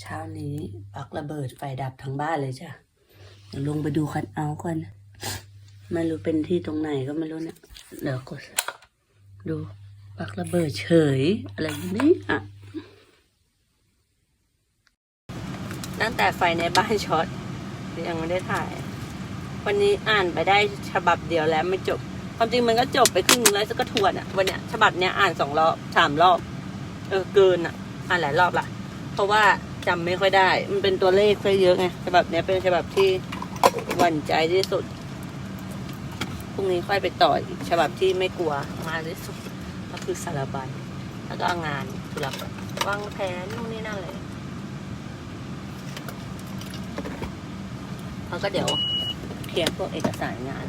เช้านี้ปลักระเบิดไฟดับทั้งบ้านเลยจ้ะเดี๋ยวลงไปดูคัดเอาก่อนไม่รู้เป็นที่ตรงไหนก็ไม่รู้เนี่ยเดี๋ยวกดดูปลักระเบิดเฉย อะไรนี่อะตั้งแต่ไฟในบ้านช็อตยังไม่ได้ถ่าย วันนี้อ่านไปได้ฉบับเดียวแล้วไม่จบ ความจริงมันก็จบไปครึ่งแล้วก็ทวนอะวันเนี้ยฉบับเนี้ยอ่านสองรอบสามรอบ เออเกินอะ อ่านหลายรอบละเพราะว่า จำไม่ค่อยได้ มันเป็นตัวเลขซะเยอะไงฉบับนี้เป็นฉบับที่หวั่นใจที่สุดพรุ่งนี้ค่อยไปต่ออีกฉบับที่ไม่กลัวมาที่สุดก็คือสารบัญแล้วก็งานธุรกิจวางแผนนู่นนี่นั่นเลยแล้วก็เดี๋ยวเคลียร์พวกเอกสารงาน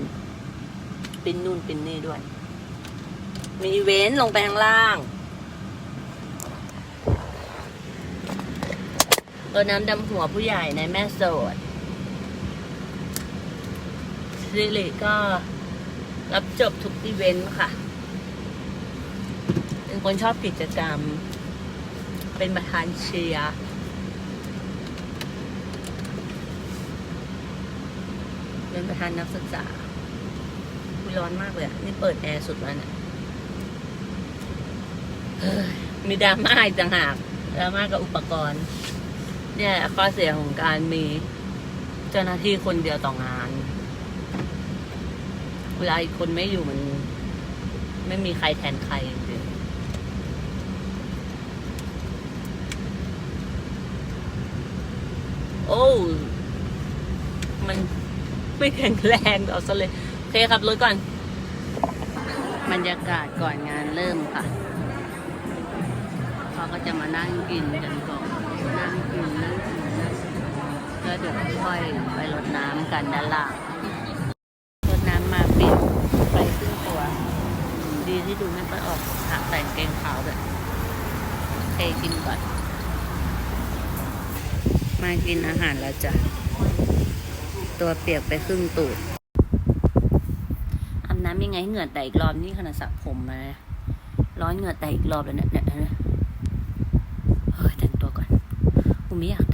ปิ้นนู่นปิ้นนี่ด้วย มีเว้นลงไปข้างล่าง ตัวน้ำดำหัวผู้ใหญ่ในแม่โสดซิริก็รับจบทุกอีเวนต์ค่ะ เป็นคนชอบกิจกรรม เป็นประธานเชียร์เป็นประธานนักศึกษาอุ๊ยร้อนมากเลยอะนี่เปิดแอร์สุดแล้วเนี่ยเฮ้ยมีดราม่าอีกต่างหากดราม่ากับอุปกรณ์ เนี่ยข้อเสียของการมีเจ้าหน้าที่คนเดียวต่องาน เวลาอีกคนไม่อยู่มัน ไม่มีใครแทนใครจริงโอ้มันไม่แข็งแรงเอาซะเลยโอเคครับรถก่อนบรรยากาศก่อนงานเริ่มค่ะ เขาก็จะมานั่งกินกันก่อน นั่งกินนั่งกินนั่งกิน แล้วเดี๋ยวค่อยไปรดน้ำกันด้านล่างรดน้ำมาปิดไปครึ่งตัว ดีที่ดูไม่ค่อออกหากแต่งเกงขาวด้วยโอเคกินก่อน มากินอาหารแล้วจ้ะ ตัวเปียกไปครึ่งตูดอาบน้ำยังไงเหงื่อแตกอีกรอบนี่ขนาดสระผมมา ร้อนเหงื่อแตกอีกรอบแล้วเนี่ยเนี่ยเนี่ยเฮ้ยแต่งตัวก่อนกูไม่อยาก